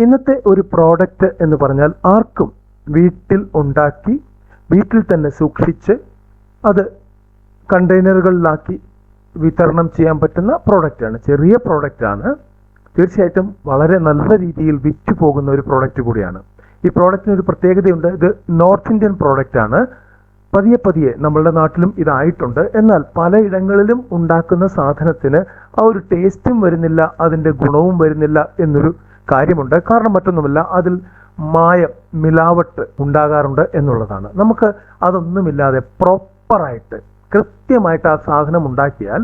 ഇന്നത്തെ ഒരു പ്രോഡക്റ്റ് എന്ന് പറഞ്ഞാൽ ആർക്കും വീട്ടിൽ ഉണ്ടാക്കി വീട്ടിൽ തന്നെ സൂക്ഷിച്ച് അത് കണ്ടെയ്നറുകളിലാക്കി വിതരണം ചെയ്യാൻ പറ്റുന്ന പ്രോഡക്റ്റാണ് ചെറിയ പ്രോഡക്റ്റാണ് തീർച്ചയായിട്ടും വളരെ നല്ല രീതിയിൽ വിറ്റു പോകുന്ന ഒരു പ്രോഡക്റ്റ് കൂടിയാണ്. ഈ പ്രോഡക്റ്റിന് ഒരു പ്രത്യേകതയുണ്ട്. ഇത് നോർത്ത് ഇന്ത്യൻ പ്രോഡക്റ്റാണ് പതിയെ പതിയെ നമ്മളുടെ നാട്ടിലും ഇതായിട്ടുണ്ട്. എന്നാൽ പലയിടങ്ങളിലും ഉണ്ടാക്കുന്ന സാധനത്തിന് ആ ഒരു ടേസ്റ്റും വരുന്നില്ല അതിന്റെ ഗുണവും വരുന്നില്ല എന്നൊരു കാര്യമുണ്ട്. കാരണം മറ്റൊന്നുമില്ല അതിൽ മായം മിലാവട്ട് ഉണ്ടാകാറുണ്ട് എന്നുള്ളതാണ്. നമുക്ക് അതൊന്നുമില്ലാതെ പ്രോപ്പറായിട്ട് കൃത്യമായിട്ട് ആ സാധനം ഉണ്ടാക്കിയാൽ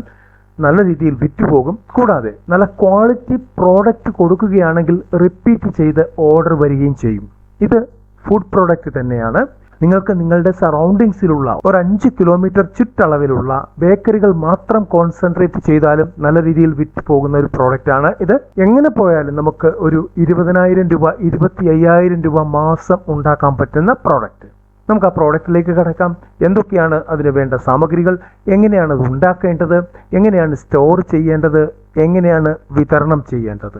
നല്ല രീതിയിൽ വിറ്റുപോകും. കൂടാതെ നല്ല ക്വാളിറ്റി പ്രോഡക്റ്റ് കൊടുക്കുകയാണെങ്കിൽ റിപ്പീറ്റ് ചെയ്ത് ഓർഡർ വരികയും ചെയ്യും. ഇത് ഫുഡ് പ്രോഡക്റ്റ് തന്നെയാണ്. നിങ്ങൾക്ക് നിങ്ങളുടെ സറൗണ്ടിങ്സിലുള്ള ഒരു അഞ്ച് കിലോമീറ്റർ ചുറ്റളവിലുള്ള ബേക്കറികൾ മാത്രം കോൺസെൻട്രേറ്റ് ചെയ്താലും നല്ല രീതിയിൽ വിറ്റ് പോകുന്ന ഒരു പ്രോഡക്റ്റ് ആണ് ഇത്. എങ്ങനെ പോയാലും നമുക്ക് ഒരു ഇരുപതിനായിരം രൂപ ഇരുപത്തി അയ്യായിരം രൂപ മാസം ഉണ്ടാക്കാൻ പറ്റുന്ന പ്രോഡക്റ്റ് നമുക്ക് ആ പ്രോഡക്റ്റിലേക്ക് കടക്കാം. എന്തൊക്കെയാണ് അതിന് വേണ്ട സാമഗ്രികൾ? എങ്ങനെയാണ് അത് ഉണ്ടാക്കേണ്ടത്? എങ്ങനെയാണ് സ്റ്റോർ ചെയ്യേണ്ടത്? എങ്ങനെയാണ് വിതരണം ചെയ്യേണ്ടത്?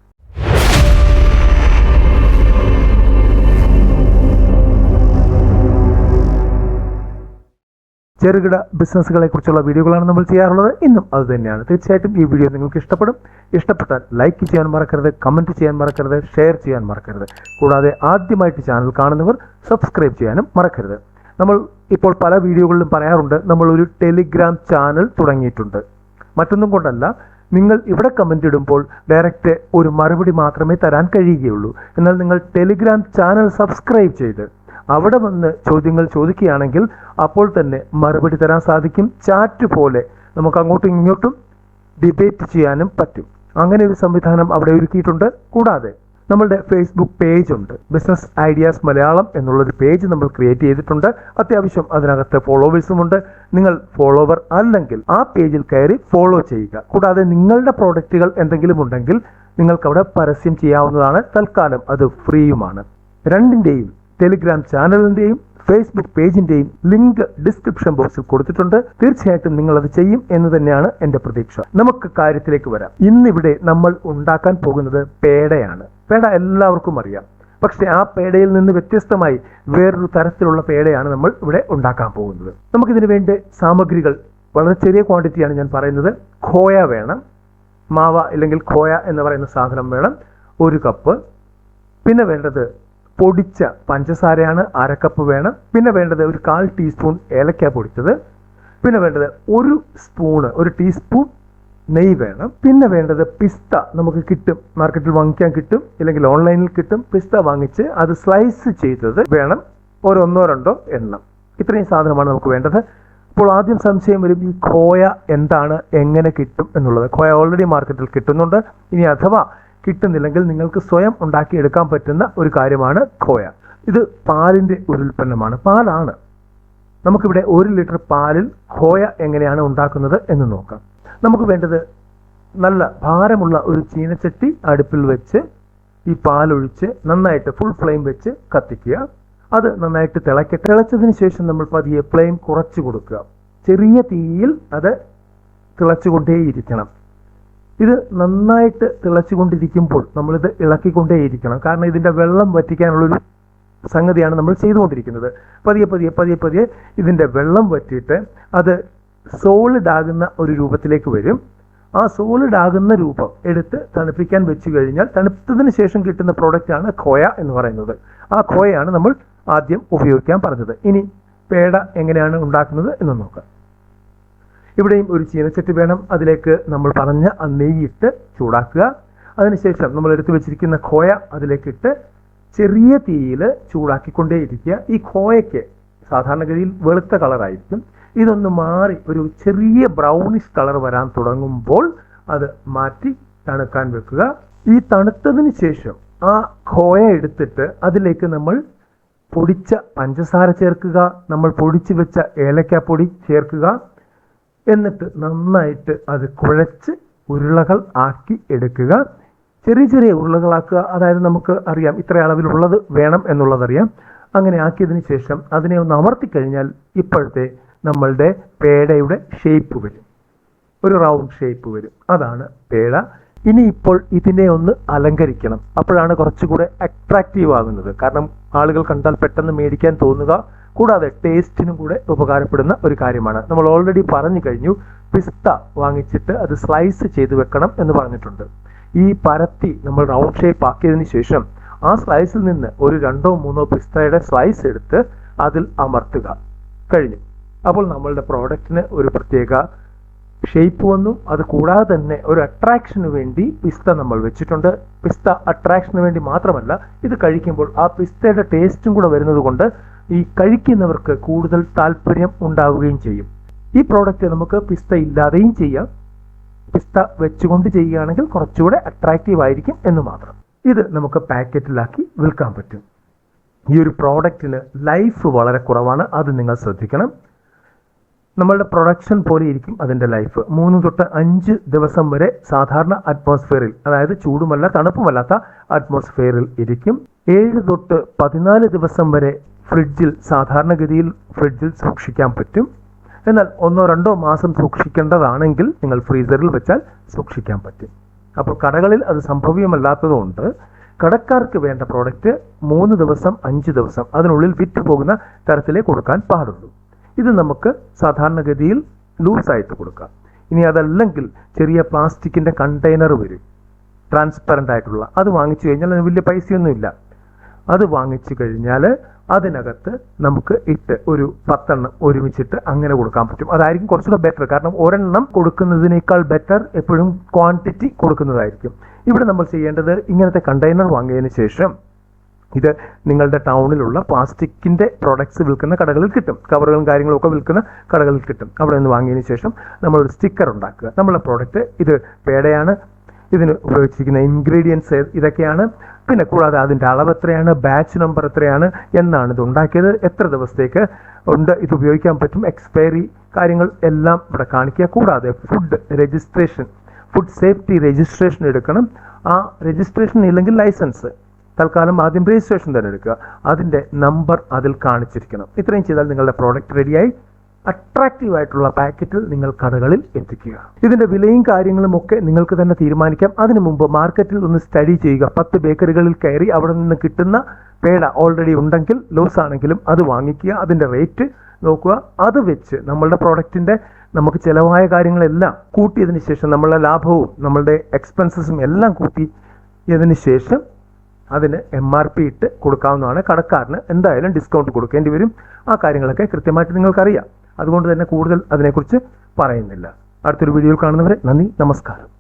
ചെറുകിട ബിസിനസ്സുകളെ കുറിച്ചുള്ള വീഡിയോകളാണ് നമ്മൾ ചെയ്യാറുള്ളത്. ഇന്നും അത് തന്നെയാണ്. തീർച്ചയായിട്ടും ഈ വീഡിയോ നിങ്ങൾക്ക് ഇഷ്ടപ്പെടും. ഇഷ്ടപ്പെട്ടാൽ ലൈക്ക് ചെയ്യാൻ മറക്കരുത് കമന്റ് ചെയ്യാൻ മറക്കരുത് ഷെയർ ചെയ്യാൻ മറക്കരുത്. കൂടാതെ ആദ്യമായിട്ട് ചാനൽ കാണുന്നവർ സബ്സ്ക്രൈബ് ചെയ്യാനും മറക്കരുത്. നമ്മൾ ഇപ്പോൾ പല വീഡിയോകളിലും പറയാറുണ്ട് നമ്മൾ ഒരു ടെലിഗ്രാം ചാനൽ തുടങ്ങിയിട്ടുണ്ട്. മറ്റൊന്നും കൊണ്ടല്ല നിങ്ങൾ ഇവിടെ കമന്റ് ഇടുമ്പോൾ ഡയറക്റ്റ് ഒരു മറുപടി മാത്രമേ തരാൻ കഴിയുകയുള്ളൂ. എന്നാൽ നിങ്ങൾ ടെലിഗ്രാം ചാനൽ സബ്സ്ക്രൈബ് ചെയ്ത് അവിടെ വന്ന് ചോദ്യങ്ങൾ ചോദിക്കുകയാണെങ്കിൽ അപ്പോൾ തന്നെ മറുപടി തരാൻ സാധിക്കും. ചാറ്റ് പോലെ നമുക്ക് അങ്ങോട്ടും ഇങ്ങോട്ടും ഡിബേറ്റ് ചെയ്യാനും പറ്റും. അങ്ങനെ ഒരു സംവിധാനം അവിടെ ഒരുക്കിയിട്ടുണ്ട്. കൂടാതെ നമ്മളുടെ ഫേസ്ബുക്ക് പേജ് ഉണ്ട്. ബിസിനസ് ഐഡിയാസ് മലയാളം എന്നുള്ളൊരു പേജ് നമ്മൾ ക്രിയേറ്റ് ചെയ്തിട്ടുണ്ട്. അത്യാവശ്യം അതിനകത്ത് ഫോളോവേഴ്സും ഉണ്ട്. നിങ്ങൾ ഫോളോവർ അല്ലെങ്കിൽ ആ പേജിൽ കയറി ഫോളോ ചെയ്യുക. കൂടാതെ നിങ്ങളുടെ പ്രോഡക്റ്റുകൾ എന്തെങ്കിലും ഉണ്ടെങ്കിൽ നിങ്ങൾക്ക് അവിടെ പരസ്യം ചെയ്യാവുന്നതാണ്. തൽക്കാലം അത് ഫ്രീയുമാണ് രണ്ടിന്റെയും ടെലിഗ്രാം ചാനലിന്റെയും ഫേസ്ബുക്ക് പേജിന്റെയും ലിങ്ക് ഡിസ്ക്രിപ്ഷൻ ബോക്സിൽ കൊടുത്തിട്ടുണ്ട്. തീർച്ചയായിട്ടും നിങ്ങൾ അത് ചെയ്യും എന്ന് തന്നെയാണ് എന്റെ പ്രതീക്ഷ. നമുക്ക് കാര്യത്തിലേക്ക് വരാം. ഇന്നിവിടെ നമ്മൾ ഉണ്ടാക്കാൻ പോകുന്നത് പേടയാണ്. പേട എല്ലാവർക്കും അറിയാം. പക്ഷെ ആ പേടയിൽ നിന്ന് വ്യത്യസ്തമായി വേറൊരു തരത്തിലുള്ള പേടയാണ് നമ്മൾ ഇവിടെ ഉണ്ടാക്കാൻ പോകുന്നത്. നമുക്കിതിന് വേണ്ട സാമഗ്രികൾ വളരെ ചെറിയ ക്വാണ്ടിറ്റിയാണ് ഞാൻ പറയുന്നത്. ഖോയ വേണം. മാവ അല്ലെങ്കിൽ ഖോയ എന്ന് പറയുന്ന സാധനം വേണം. ഒരു കപ്പ്. പിന്നെ വേണ്ടത് പൊടിച്ച പഞ്ചസാരയാണ് അരക്കപ്പ് കപ്പ് വേണം. പിന്നെ വേണ്ടത് ഒരു കാൽ ടീസ്പൂൺ ഏലക്ക പൊടിച്ചത്. പിന്നെ വേണ്ടത് ഒരു സ്പൂണ് ഒരു ടീസ്പൂൺ നെയ്യ് വേണം. പിന്നെ വേണ്ടത് പിസ്ത നമുക്ക് കിട്ടും. മാർക്കറ്റിൽ വാങ്ങിക്കാൻ കിട്ടും. ഇല്ലെങ്കിൽ ഓൺലൈനിൽ കിട്ടും. പിസ്ത വാങ്ങിച്ച് അത് സ്ലൈസ് ചെയ്തത് വേണം. ഓരോന്നോ രണ്ടോ എണ്ണം. ഇത്രയും സാധനമാണ് നമുക്ക് വേണ്ടത്. അപ്പോൾ ആദ്യം സംശയം വരും ഈ ഖോയ എന്താണ്? എങ്ങനെ കിട്ടും എന്നുള്ളത്. കോയ ഓൾറെഡി മാർക്കറ്റിൽ കിട്ടുന്നുണ്ട്. ഇനി അഥവാ കിട്ടുന്നില്ലെങ്കിൽ നിങ്ങൾക്ക് സ്വയം ഉണ്ടാക്കിയെടുക്കാൻ പറ്റുന്ന ഒരു കാര്യമാണ് ഖോയ ഇത് പാലിന്റെ ഒരു ഉൽപ്പന്നമാണ്. പാലാണ്. നമുക്കിവിടെ ഒരു ലിറ്റർ പാലിൽ ഖോയ എങ്ങനെയാണ് ഉണ്ടാക്കുന്നത് എന്ന് നോക്കാം. നമുക്ക് വേണ്ടത് നല്ല ഭാരമുള്ള ഒരു ചീനച്ചട്ടി അടുപ്പിൽ വെച്ച് ഈ പാലൊഴിച്ച് നന്നായിട്ട് ഫുൾ ഫ്ലെയിം വെച്ച് കത്തിക്കുക. അത് നന്നായിട്ട് തിളയ്ക്കട്ടെ തിളച്ചതിന് ശേഷം നമ്മൾ പതിയെ ഫ്ലെയിം കുറച്ച് കൊടുക്കുക. ചെറിയ തീയിൽ അത് തിളച്ചുകൊണ്ടേയിരിക്കണം. ഇത് നന്നായിട്ട് തിളച്ചുകൊണ്ടിരിക്കുമ്പോൾ നമ്മളിത് ഇളക്കിക്കൊണ്ടേയിരിക്കണം. കാരണം ഇതിന്റെ വെള്ളം വറ്റിക്കാനുള്ളൊരു സംഗതിയാണ് നമ്മൾ ചെയ്തുകൊണ്ടിരിക്കുന്നത്. പതിയെ പതിയെ പതിയെ പതിയെ ഇതിന്റെ വെള്ളം വറ്റിയിട്ട് അത് സോളിഡ് ആകുന്ന ഒരു രൂപത്തിലേക്ക് വരും. ആ സോളിഡ് ആകുന്ന രൂപം എടുത്ത് തണുപ്പിക്കാൻ വെച്ച് കഴിഞ്ഞാൽ തണുത്തതിന് ശേഷം കിട്ടുന്ന പ്രോഡക്റ്റാണ് ഖോയ എന്ന് പറയുന്നത്. ആ ഖോയയാണ് നമ്മൾ ആദ്യം ഉപയോഗിക്കാൻ പറഞ്ഞത്. ഇനി പേട എങ്ങനെയാണ് ഉണ്ടാക്കുന്നത് എന്ന് നോക്കാം. ഇവിടെയും ഒരു ചീനച്ചട്ടി വേണം. അതിലേക്ക് നമ്മൾ പറഞ്ഞ ആ നെയ്യിട്ട് ചൂടാക്കുക. അതിനുശേഷം നമ്മൾ എടുത്തു വെച്ചിരിക്കുന്ന ഖോയ അതിലേക്കിട്ട് ചെറിയ തീയിൽ ചൂടാക്കിക്കൊണ്ടേയിരിക്കുക. ഈ ഖോയയ്ക്ക് സാധാരണഗതിയിൽ വെളുത്ത കളറായിരിക്കും. ഇതൊന്ന് മാറി ഒരു ചെറിയ ബ്രൗണിഷ് കളർ വരാൻ തുടങ്ങുമ്പോൾ അത് മാറ്റി തണുക്കാൻ വെക്കുക. ഈ തണുത്തതിന് ശേഷം ആ ഖോയ എടുത്തിട്ട് അതിലേക്ക് നമ്മൾ പൊടിച്ച പഞ്ചസാര ചേർക്കുക. നമ്മൾ പൊടിച്ചു വെച്ച ഏലക്കാപ്പൊടി ചേർക്കുക. എന്നിട്ട് നന്നായിട്ട് അത് കുഴച്ച് ഉരുളകൾ ആക്കി എടുക്കുക. ചെറിയ ചെറിയ ഉരുളകളാക്കുക. അതായത് നമുക്ക് അറിയാം ഇത്ര അളവിലുള്ളത് വേണം എന്നുള്ളതറിയാം. അങ്ങനെ ആക്കിയതിന് ശേഷം അതിനെ ഒന്ന് അമർത്തി കഴിഞ്ഞാൽ ഇപ്പോഴത്തെ നമ്മളുടെ പേടയുടെ ഷേപ്പ് വരും. ഒരു റൗണ്ട് ഷേപ്പ് വരും. അതാണ് പേട. ഇനി ഇപ്പോൾ ഇതിനെ ഒന്ന് അലങ്കരിക്കണം. അപ്പോഴാണ് കുറച്ചുകൂടെ അട്രാക്റ്റീവ് ആകുന്നത്. കാരണം ആളുകൾ കണ്ടാൽ പെട്ടെന്ന് മേടിക്കാൻ തോന്നുക. കൂടാതെ ടേസ്റ്റിനും കൂടെ ഉപകാരപ്പെടുന്ന ഒരു കാര്യമാണ്. നമ്മൾ ഓൾറെഡി പറഞ്ഞു കഴിഞ്ഞു പിസ്ത വാങ്ങിച്ചിട്ട് അത് സ്ലൈസ് ചെയ്ത് വെക്കണം എന്ന് പറഞ്ഞിട്ടുണ്ട്. ഈ പരത്തി നമ്മൾ റൗണ്ട് ഷേപ്പ് ആക്കിയതിന് ശേഷം ആ സ്ലൈസിൽ നിന്ന് ഒരു രണ്ടോ മൂന്നോ പിസ്തയുടെ സ്ലൈസ് എടുത്ത് അതിൽ അമർത്തുക. കഴിഞ്ഞു. അപ്പോൾ നമ്മളുടെ പ്രോഡക്റ്റിന് ഒരു പ്രത്യേക ഷേപ്പ് വന്നു. അത് കൂടാതെ തന്നെ ഒരു അട്രാക്ഷന് വേണ്ടി പിസ്ത നമ്മൾ വെച്ചിട്ടുണ്ട്. പിസ്ത അട്രാക്ഷന് വേണ്ടി മാത്രമല്ല ഇത് കഴിക്കുമ്പോൾ ആ പിസ്തയുടെ ടേസ്റ്റും കൂടെ വരുന്നത് കൊണ്ട് ഈ കഴിക്കുന്നവർക്ക് കൂടുതൽ താല്പര്യം ഉണ്ടാവുകയും ചെയ്യും. ഈ പ്രോഡക്റ്റ് നമുക്ക് പിസ്ത ഇല്ലാതെയും ചെയ്യാം. പിസ്ത വെച്ചുകൊണ്ട് ചെയ്യുകയാണെങ്കിൽ കുറച്ചുകൂടെ അട്രാക്റ്റീവ് ആയിരിക്കും എന്ന് മാത്രം. ഇത് നമുക്ക് പാക്കറ്റിലാക്കി വിൽക്കാൻ പറ്റും. ഈ ഒരു പ്രോഡക്റ്റിന് ലൈഫ് വളരെ കുറവാണ്. അത് നിങ്ങൾ ശ്രദ്ധിക്കണം. നമ്മളുടെ പ്രൊഡക്ഷൻ പോലെ ഇരിക്കും അതിന്റെ ലൈഫ് മൂന്ന് തൊട്ട് അഞ്ച് ദിവസം വരെ സാധാരണ അറ്റ്മോസ്ഫിയറിൽ അതായത് ചൂടുമല്ല തണുപ്പുമല്ലാത്ത അറ്റ്മോസ്ഫിയറിൽ ഇരിക്കും. ഏഴ് തൊട്ട് പതിനാല് ദിവസം വരെ ഫ്രിഡ്ജിൽ സാധാരണഗതിയിൽ ഫ്രിഡ്ജിൽ സൂക്ഷിക്കാൻ പറ്റും. എന്നാൽ ഒന്നോ രണ്ടോ മാസം സൂക്ഷിക്കേണ്ടതാണെങ്കിൽ നിങ്ങൾ ഫ്രീസറിൽ വെച്ചാൽ സൂക്ഷിക്കാൻ പറ്റും. അപ്പോൾ കടകളിൽ അത് സംഭവ്യമല്ലാത്തതുകൊണ്ട് കടക്കാർക്ക് വേണ്ട പ്രോഡക്റ്റ് മൂന്ന് ദിവസം അഞ്ച് ദിവസം അതിനുള്ളിൽ വിറ്റ് പോകുന്ന തരത്തിലേ കൊടുക്കാൻ പാടുള്ളൂ. ഇത് നമുക്ക് സാധാരണഗതിയിൽ ലൂസായിട്ട് കൊടുക്കാം. ഇനി അതല്ലെങ്കിൽ ചെറിയ പ്ലാസ്റ്റിക്കിന്റെ കണ്ടെയ്നർ വരും. ട്രാൻസ്പെറന്റ് ആയിട്ടുള്ള. അത് വാങ്ങിച്ചു കഴിഞ്ഞാൽ അതിന് വലിയ പൈസയൊന്നുമില്ല. അത് വാങ്ങിച്ചു കഴിഞ്ഞാൽ അതിനകത്ത് നമുക്ക് ഇട്ട് ഒരു പത്തെണ്ണം ഒരുമിച്ചിട്ട് അങ്ങനെ കൊടുക്കാൻ പറ്റും. അതായിരിക്കും കുറച്ചുകൂടെ ബെറ്റർ കാരണം ഒരെണ്ണം കൊടുക്കുന്നതിനേക്കാൾ ബെറ്റർ എപ്പോഴും ക്വാണ്ടിറ്റി കൊടുക്കുന്നതായിരിക്കും. ഇവിടെ നമ്മൾ ചെയ്യേണ്ടത് ഇങ്ങനത്തെ കണ്ടെയ്നർ വാങ്ങിയതിന് ശേഷം ഇത് നിങ്ങളുടെ ടൗണിലുള്ള പ്ലാസ്റ്റിക്കിന്റെ പ്രോഡക്ട്സ് വിൽക്കുന്ന കടകളിൽ കിട്ടും. കവറുകളും കാര്യങ്ങളും ഒക്കെ വിൽക്കുന്ന കടകളിൽ കിട്ടും. അവിടെ നിന്ന് വാങ്ങിയതിന് ശേഷം നമ്മൾ ഒരു സ്റ്റിക്കർ ഉണ്ടാക്കുക. നമ്മളെ പ്രോഡക്റ്റ് ഇത് പേടയാണ്. ഇതിന് ഉപയോഗിച്ചിരിക്കുന്ന ഇൻഗ്രീഡിയൻസ് ഇതൊക്കെയാണ്. പിന്നെ കൂടാതെ അതിന്റെ അളവ് എത്രയാണ് ബാച്ച് നമ്പർ എത്രയാണ് എന്നാണ് ഇത് ഉണ്ടാക്കിയത്. എത്ര ദിവസത്തേക്ക് ഉണ്ട് ഇത് ഉപയോഗിക്കാൻ പറ്റും എക്സ്പയറി കാര്യങ്ങൾ എല്ലാം ഇവിടെ കാണിക്കുക. കൂടാതെ food registration food safety registration എടുക്കണം. ആ രജിസ്ട്രേഷൻ ഇല്ലെങ്കിൽ ലൈസൻസ് തൽക്കാലം ആദ്യം രജിസ്ട്രേഷൻ തന്നെ എടുക്കുക. അതിന്റെ നമ്പർ അതിൽ കാണിച്ചിരിക്കണം. ഇത്രയും ചെയ്താൽ നിങ്ങളുടെ പ്രോഡക്റ്റ് റെഡിയായി അട്രാക്റ്റീവ് ആയിട്ടുള്ള പാക്കറ്റിൽ നിങ്ങൾ കടകളിൽ എത്തിക്കുക. ഇതിന്റെ വിലയും കാര്യങ്ങളും ഒക്കെ നിങ്ങൾക്ക് തന്നെ തീരുമാനിക്കാം. അതിനു മുമ്പ് മാർക്കറ്റിൽ ഒന്ന് സ്റ്റഡി ചെയ്യുക. പത്ത് ബേക്കറികളിൽ കയറി അവിടെ നിന്ന് കിട്ടുന്ന പേട ഓൾറെഡി ഉണ്ടെങ്കിൽ ലോസ് ആണെങ്കിലും അത് വാങ്ങിക്കുക. അതിന്റെ റേറ്റ് നോക്കുക. അത് വെച്ച് നമ്മളുടെ പ്രോഡക്റ്റിന്റെ നമുക്ക് ചിലവായ കാര്യങ്ങളെല്ലാം കൂട്ടിയതിന് ശേഷം നമ്മളുടെ ലാഭവും നമ്മളുടെ എക്സ്പെൻസസും എല്ലാം കൂട്ടിയതിന് ശേഷം അതിന് എം ആർ പി ഇട്ട് കൊടുക്കാവുന്നതാണ് കടക്കാരന്. എന്തായാലും ഡിസ്കൗണ്ട് കൊടുക്കേണ്ടി വരും. ആ കാര്യങ്ങളൊക്കെ കൃത്യമായിട്ട് നിങ്ങൾക്കറിയാം. അതുകൊണ്ട് തന്നെ കൂടുതൽ അതിനെക്കുറിച്ച് പറയുന്നില്ല. അടുത്തൊരു വീഡിയോയിൽ കാണുന്നവരെ നന്ദി നമസ്കാരം.